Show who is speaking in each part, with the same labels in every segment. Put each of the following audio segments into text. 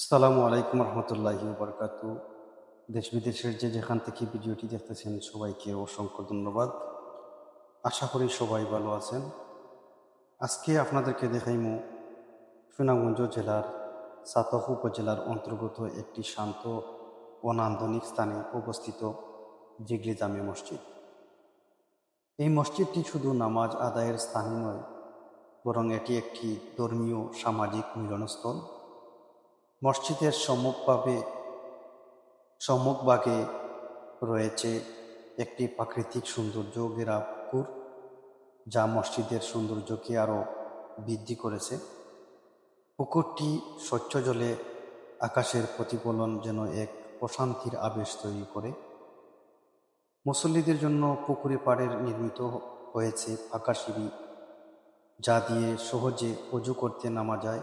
Speaker 1: আসসালামু আলাইকুম রহমতুল্লাহি বরকাতু দেশ বিদেশের যে যেখান থেকে ভিডিওটি দেখতেছেন সবাইকে অসংখ্য ধন্যবাদ। আশা করি সবাই ভালো আছেন। আজকে আপনাদেরকে দেখাইমু সুনামগঞ্জ জেলার সাতহ উপজেলার অন্তর্গত একটি শান্ত ও নান্দনিক স্থানে অবস্থিত জিগলি জামে মসজিদ। এই মসজিদটি শুধু নামাজ আদায়ের স্থানই নয়, বরং এটি একটি ধর্মীয় সামাজিক মিলনস্থল। মসজিদের সম্মুখভাবে সম্মুখভাগে রয়েছে একটি প্রাকৃতিক সৌন্দর্য গেরা পুকুর, যা মসজিদের সৌন্দর্যকে আরও বৃদ্ধি করেছে। পুকুরটি স্বচ্ছ জলে আকাশের প্রতিফলন যেন এক প্রশান্তির আবেশ তৈরি করে। মুসল্লিদের জন্য পুকুরে পাড়ের নির্মিত হয়েছে ফাঁকা সিঁড়ি, যা দিয়ে সহজে অজু করতে নামা যায়।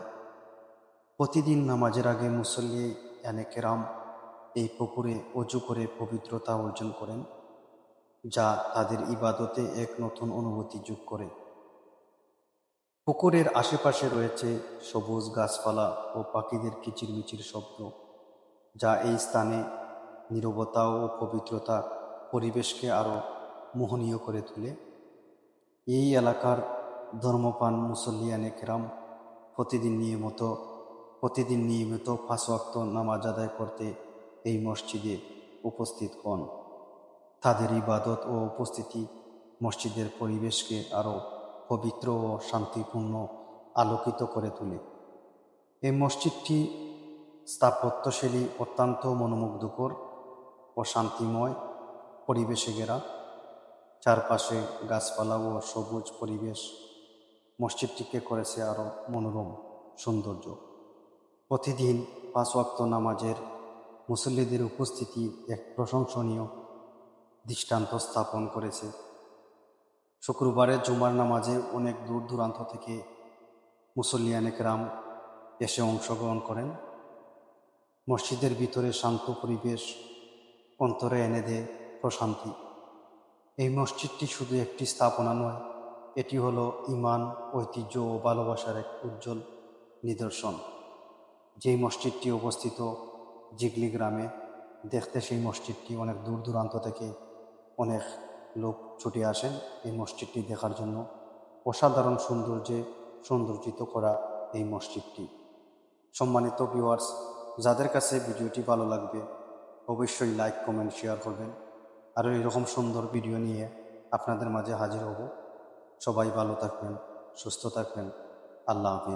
Speaker 1: প্রতিদিন নামাজের আগে মুসল্লি কেরাম, এই পুকুরে অজু করে পবিত্রতা অর্জন করেন, যা তাদের ইবাদতে এক নতুন অনুভূতি যোগ করে। পুকুরের আশেপাশে রয়েছে সবুজ গাছপালা ও পাখিদের কিচিরমিচির শব্দ, যা এই স্থানে নিরবতা ও পবিত্রতা পরিবেশকে আরও মোহনীয় করে তোলে। এই এলাকার ধর্মপান মুসল্লিয়ানে কেরাম প্রতিদিন নিয়মিত প্রতিদিন নিয়মিত পাঁচ ওয়াক্ত নামাজ আদায় করতে এই মসজিদে উপস্থিত হন। তাদের ইবাদত ও উপস্থিতি মসজিদের পরিবেশকে আরও পবিত্র ও শান্তিপূর্ণ আলোকিত করে তোলে। এই মসজিদটি স্থাপত্যশৈলী অত্যন্ত মনোমুগ্ধকর ও শান্তিময় পরিবেশে ঘেরা। চারপাশে গাছপালা ও সবুজ পরিবেশ মসজিদটিকে করেছে আরও মনোরম সৌন্দর্য। প্রতিদিন পাঁচ ওয়াক্ত নামাজের মুসল্লিদের উপস্থিতি এক প্রশংসনীয় দৃষ্টান্ত স্থাপন করেছে। শুক্রবারের জুমার নামাজে অনেক দূর দূরান্ত থেকে মুসল্লিয়ানেকরাম এসে অংশগ্রহণ করেন। মসজিদের ভিতরে শান্ত পরিবেশ, অন্তরে এনে দেয় প্রশান্তি। এই মসজিদটি শুধু একটি স্থাপনা নয়, এটি হলো ইমান, ঐতিহ্য ও ভালোবাসার এক উজ্জ্বল নিদর্শন। যেই মসজিদটি অবস্থিত জিগলি গ্রামে, দেখতে সেই মসজিদটি অনেক দূর দূরান্ত থেকে অনেক লোক ছুটে আসেন এই মসজিদটি দেখার জন্য। অসাধারণ সৌন্দর্যে সৌন্দর্যিত করা এই মসজিদটি। সম্মানিত ভিউয়ার্স যাদের কাছে ভিডিওটি ভালো লাগবে, অবশ্যই লাইক কমেন্ট শেয়ার করবেন। আরও এরকম সুন্দর ভিডিও নিয়ে আপনাদের মাঝে হাজির হব। সবাই ভালো থাকবেন, সুস্থ থাকবেন। আল্লাহ হাফিজ।